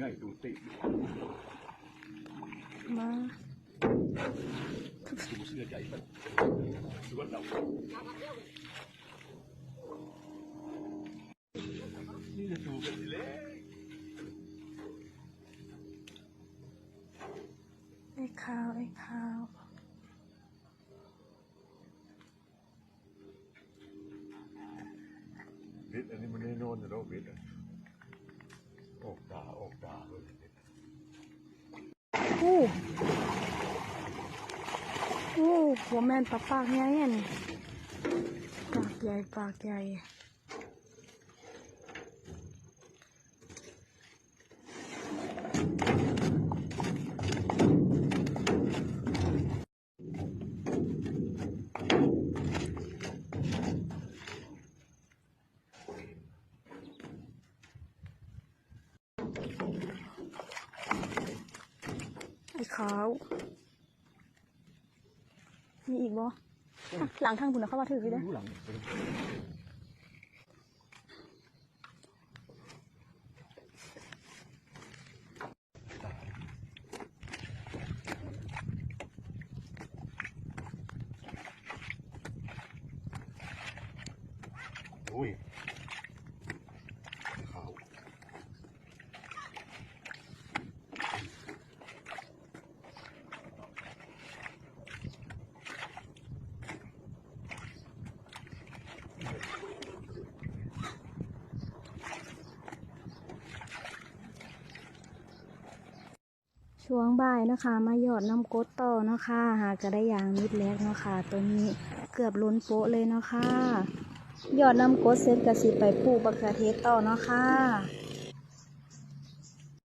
ง่ายดูติมาดูเสื้อใจมันดูว่าเรานี่จะดูกันเลยไอ้ขาวไอ้ขาวบิดอันนี้มันแน่นอนอยู่แล้วบิดอะ ออกดาออกดาเลยอู้อู้หัวแมนปลาปากใหญ่เนี่ยปากใหญ่ปากใหญ่ ไอ้ขาวมีอีกบ่อะหลังทางคุณนะเข้ามาถืออยู่เด้อดูหลังโอ้ย ช่วงบ่ายนะคะ มาหยอดน้ำกดต่อนะคะ หากจะได้ยางนิดเล็กเนาะค่ะตัวนี้เกือบล้นโป๊ะเลยเนาะค่ะหยอดน้ำกดเสร็จกระสีไปปลูกบักเขือเทศต่อเนาะค่ะ